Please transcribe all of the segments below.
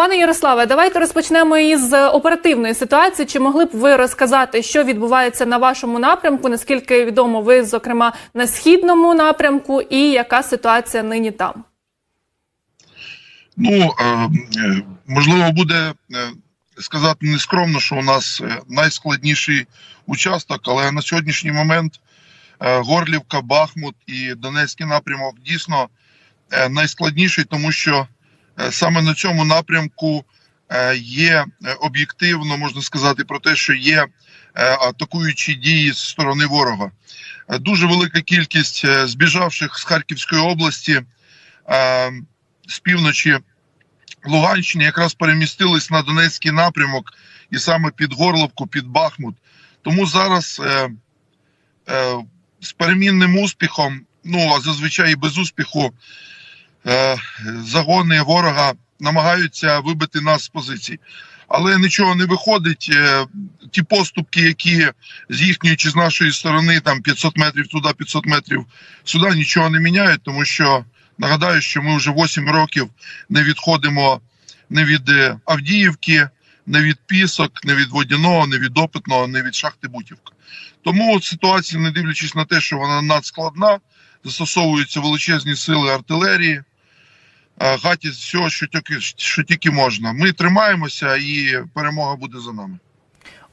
Пане Ярославе, давайте розпочнемо із оперативної ситуації. Чи могли б ви розказати, що відбувається на вашому напрямку? Наскільки відомо, ви зокрема на східному напрямку, і яка ситуація нині там? Ну е, е, можливо, буде е, сказати нескромно, що у нас найскладніший участок, але на сьогоднішній момент Горлівка, Бахмут і Донецький напрямок дійсно найскладніший, тому що саме на цьому напрямку е, є е, об'єктивно, можна сказати, про те, що є е, атакуючі дії з сторони ворога. Е, Дуже велика кількість е, збіжавших з Харківської області. е, З півночі Луганщини якраз перемістились на Донецький напрямок і саме під Горловку, під Бахмут. Тому зараз е, е, з перемінним успіхом, ну а зазвичай і без успіху, е, загони ворога намагаються вибити нас з позицій. Але нічого не виходить. Е, ті поступки, які з їхньої чи з нашої сторони, там 500 метрів туди, 500 метрів сюди, нічого не міняють, тому що нагадаю, що ми вже 8 років не відходимо не від е, Авдіївки, не від Пісок, не від Водяного, не від Опитного, не від шахти Бутівка. Тому ситуація, не дивлячись на те, що вона надскладна, застосовуються величезні сили артилерії, е, з все, що тільки, що тільки можна. Ми тримаємося і перемога буде за нами.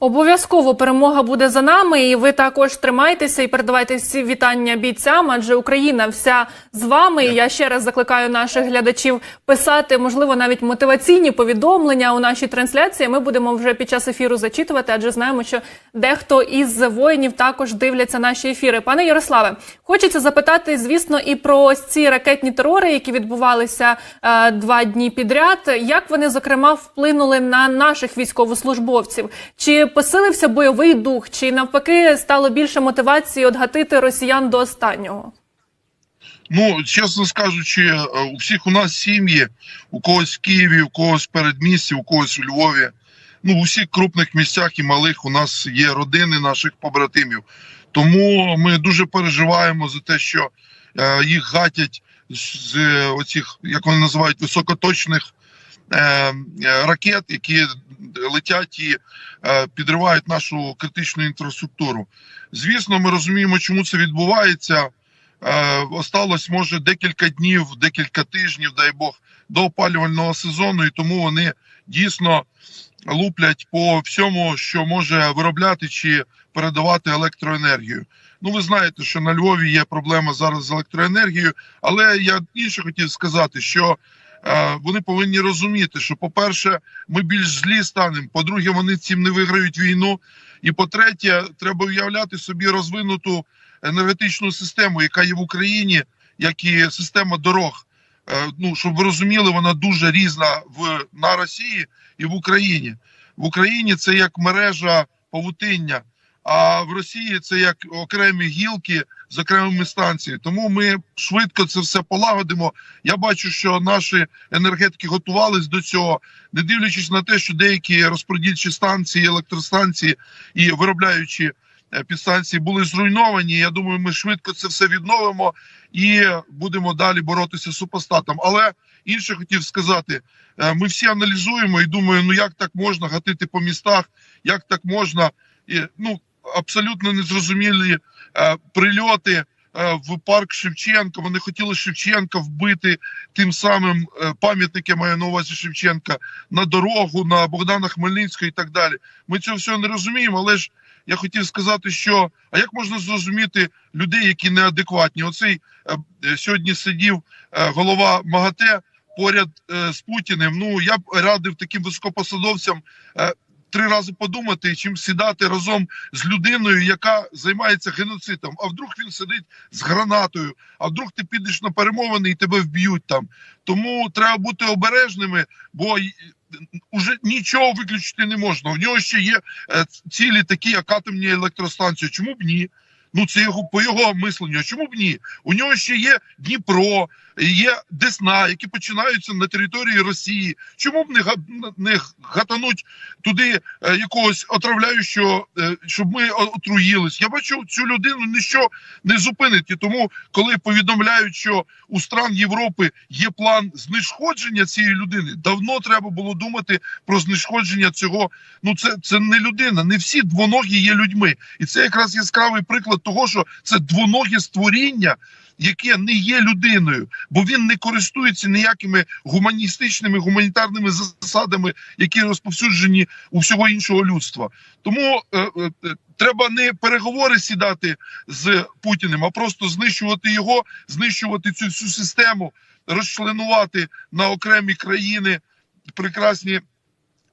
Обов'язково перемога буде за нами, і ви також тримайтеся і передавайте всі вітання бійцям, адже Україна вся з вами. І я ще раз закликаю наших глядачів писати, можливо, навіть мотиваційні повідомлення у нашій трансляції. Ми будемо вже під час ефіру зачитувати, адже знаємо, що дехто із воїнів також дивляться наші ефіри. Пане Ярославе, хочеться запитати, звісно, і про ось ці ракетні терори, які відбувалися е, два дні підряд. Як вони зокрема вплинули на наших військовослужбовців? Чи посилився бойовий дух, чи навпаки стало більше мотивації отгатити росіян до останнього? Ну, чесно скажучи, е, у всіх у нас сім'ї, у когось в Києві, у когось в передмісті, у когось у Львові. Ну, у всіх крупних місцях і малих у нас є родини наших побратимів. Тому ми дуже переживаємо за те, що е, їх гатять з е, оцих, як вони називають, високоточних е, е, ракет, які летять і е, підривають нашу критичну інфраструктуру. Звісно, ми розуміємо, чому це відбувається. Е, осталось може декілька днів, декілька тижнів, дай Бог, до опалювального сезону, і тому вони дійсно луплять по всьому, що може виробляти чи передавати електроенергію. Ну, ви знаєте, що на Львові є проблема зараз з електроенергією, але я інше хотів сказати, що е, вони повинні розуміти, що, по-перше, ми більш злі станемо. По-друге, вони цим не виграють війну. І по-третє, треба уявляти собі розвинуту енергетичну систему, яка є в Україні, як і система дорог. Е, Ну, щоб ви розуміли, вона дуже різна в на Росії і в Україні. В Україні це як мережа павутиння, а в Росії це як окремі гілки з окремими станціями. Тому ми швидко це все полагодимо. Я бачу, що наші енергетики готувались до цього, не дивлячись на те, що деякі розподільчі станції, електростанції і виробляючі підстанції були зруйновані. Я думаю, ми швидко це все відновимо і будемо далі боротися з супостатом. Але інше хотів сказати: е, ми всі аналізуємо і думаю, ну як так можна гатити по містах, як так можна, ну абсолютно незрозумілі е, прильоти. Е, В парк Шевченка вони хотіли Шевченка вбити тим самим е, пам'ятник, маю на увазі Шевченка на дорогу на Богдана Хмельницького і так далі. Ми цього всього не розуміємо, але ж я хотів сказати, що а як можна зрозуміти людей, які неадекватні? Оцей е, сьогодні сидів голова МАГАТЕ поряд з Путіним. Ну я б радив таким високопосадовцям три рази подумати, чим сідати разом з людиною, яка займається геноцидом. А вдруг він сидить з гранатою, а вдруг ти підеш на перемовини і тебе вб'ють там. Тому треба бути обережними, бо уже нічого виключити не можна. В нього ще є е, цілі такі, як атомні електростанції. Чому б ні? Ну, це його по його мисленню. А чому б ні? У нього ще є Дніпро, є Десна, які починаються на території Росії. Чому б не не гатануть туди е, якогось отравляючого, е, щоб ми отруїлись? Я бачу цю людину ніщо не зупинить. І тому, коли повідомляють, що у стран Європи є план знешкодження цієї людини, давно треба було думати про знешкодження цього. Ну це, це не людина, не всі двоногі є людьми, і це якраз яскравий приклад того, що це двоноге створіння. Яке не є людиною, бо він не користується ніякими гуманістичними гуманітарними засадами, які розповсюджені у всього іншого людства. Тому е, е, е, треба не переговори сідати з Путіним, а просто знищувати його, знищувати цю всю систему, розчленувати на окремі країни прекрасні.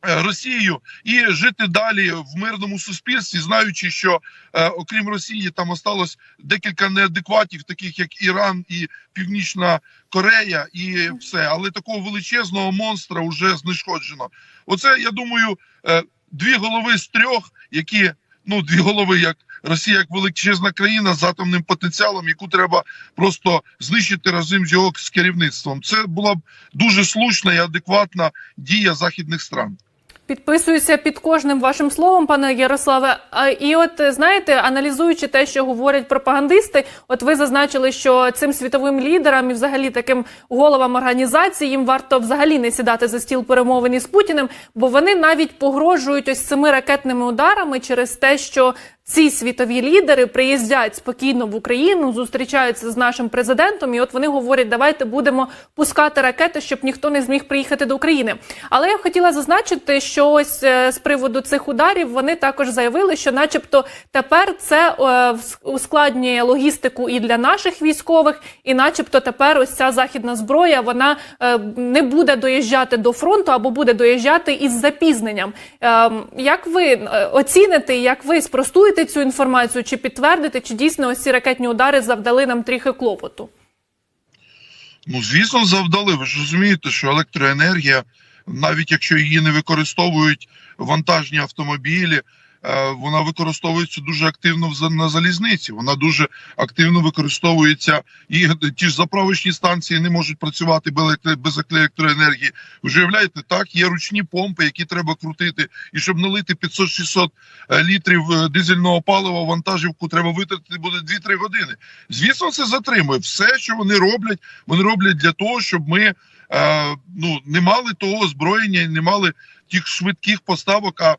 Е, Росію і жити далі в мирному суспільстві, знаючи, що е, окрім Росії там осталось декілька неадекватів, таких як Іран і Північна Корея, і все. Але такого величезного монстра вже знешкоджено. Оце я думаю, е, дві голови з трьох, які ну дві голови, як Росія, як величезна країна з атомним потенціалом, яку треба просто знищити разом з його з керівництвом. Це була б дуже слушна і адекватна дія західних стран. Підписуюся під кожним вашим словом, пане Ярославе. І от знаєте, аналізуючи те, що говорять пропагандисти, от ви зазначили, що цим світовим лідерам і взагалі таким головам організації їм варто взагалі не сідати за стіл перемовин із Путіним, бо вони навіть погрожують ось цими ракетними ударами через те, що ці світові лідери приїздять спокійно в Україну, зустрічаються з нашим президентом, і от вони говорять, давайте будемо пускати ракети, щоб ніхто не зміг приїхати до України. Але я хотіла зазначити, що ось е, з приводу цих ударів вони також заявили, що, начебто, тепер це е, ускладнює логістику і для наших військових, і, начебто, тепер ось ця західна зброя вона е, не буде доїжджати до фронту або буде доїжджати із запізненням. Ем, Як ви оціните, як ви спростуєте цю інформацію, чи підтвердити, чи дійсно ось ці ракетні удари завдали нам трохи клопоту? Ну, звісно, завдали. Ви ж розумієте, що електроенергія, навіть якщо її не використовують вантажні автомобілі, вона використовується дуже активно на залізниці. Вона дуже активно використовується, і ті ж заправочні станції не можуть працювати без електро- без електроенергії. Ви ж уявляєте, так є ручні помпи, які треба крутити, і щоб налити 500-600 е, літрів е, дизельного палива, вантажівку треба витратити буде 2-3 години. Звісно, це затримує все, що вони роблять. Вони роблять для того, щоб ми е, ну не мали того озброєння, не мали тих швидких поставок. А е,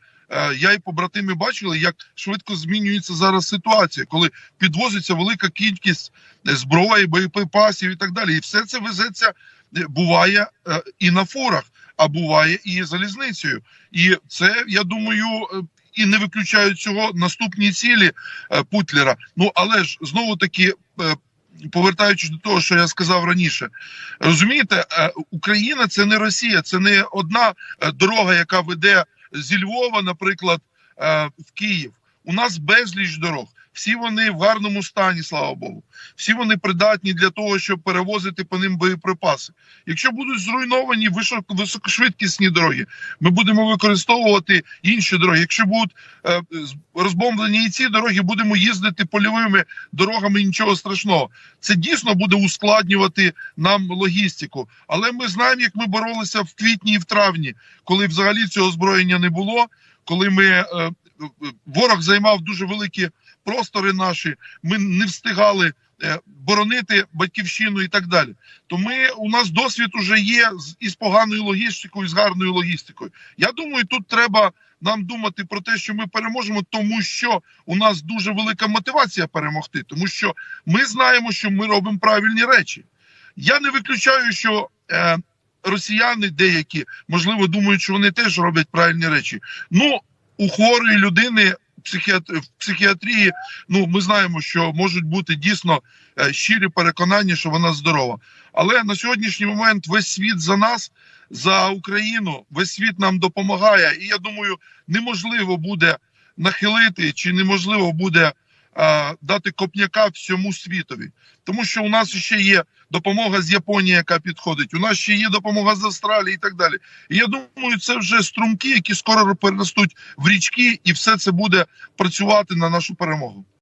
я і побратими бачили, як швидко змінюється зараз ситуація, коли підвозиться велика кількість е, зброї, боєприпасів і так далі. І все це везеться, е, буває е, і на фурах, а буває і залізницею. І це я думаю. е, І не виключають цього наступні цілі е, Путлера. Ну але ж знову таки е, повертаючись до того, що я сказав раніше, розумієте, е, Україна це не Росія, це не одна е, дорога, яка веде зі Львова, наприклад, е, в Київ. У нас безліч дорог. Всі вони в гарному стані, слава Богу. Всі вони придатні для того, щоб перевозити по ним боєприпаси. Якщо будуть зруйновані високо- високошвидкісні дороги, ми будемо використовувати інші дороги. Якщо будуть е, розбомблені і ці дороги, будемо їздити польовими дорогами. Нічого страшного. Це дійсно буде ускладнювати нам логістику. Але ми знаємо, як ми боролися в квітні і в травні, коли взагалі цього озброєння не було. Коли ми е, е, ворог займав дуже великі простори наші, ми не встигали е, боронити батьківщину і так далі. То ми у нас досвід уже є із поганою логістикою, з гарною логістикою. Я думаю, тут треба нам думати про те, що ми переможемо, тому що у нас дуже велика мотивація перемогти, тому що ми знаємо, що ми робимо правильні речі. Я не виключаю, що е, росіяни деякі можливо думають, що вони теж роблять правильні речі. Ну у хворої людини психіатр... в психіатрії, ну ми знаємо, що можуть бути дійсно е, щирі переконання, що вона здорова. Але на сьогоднішній момент весь світ за нас, за Україну, весь світ нам допомагає. І я думаю, неможливо буде нахилити чи неможливо буде дати копняка всьому світові, тому що у нас ще є допомога з Японії, яка підходить. У нас ще є допомога з Австралії і так далі. І я думаю, це вже струмки, які скоро переростуть в річки, і все це буде працювати на нашу перемогу.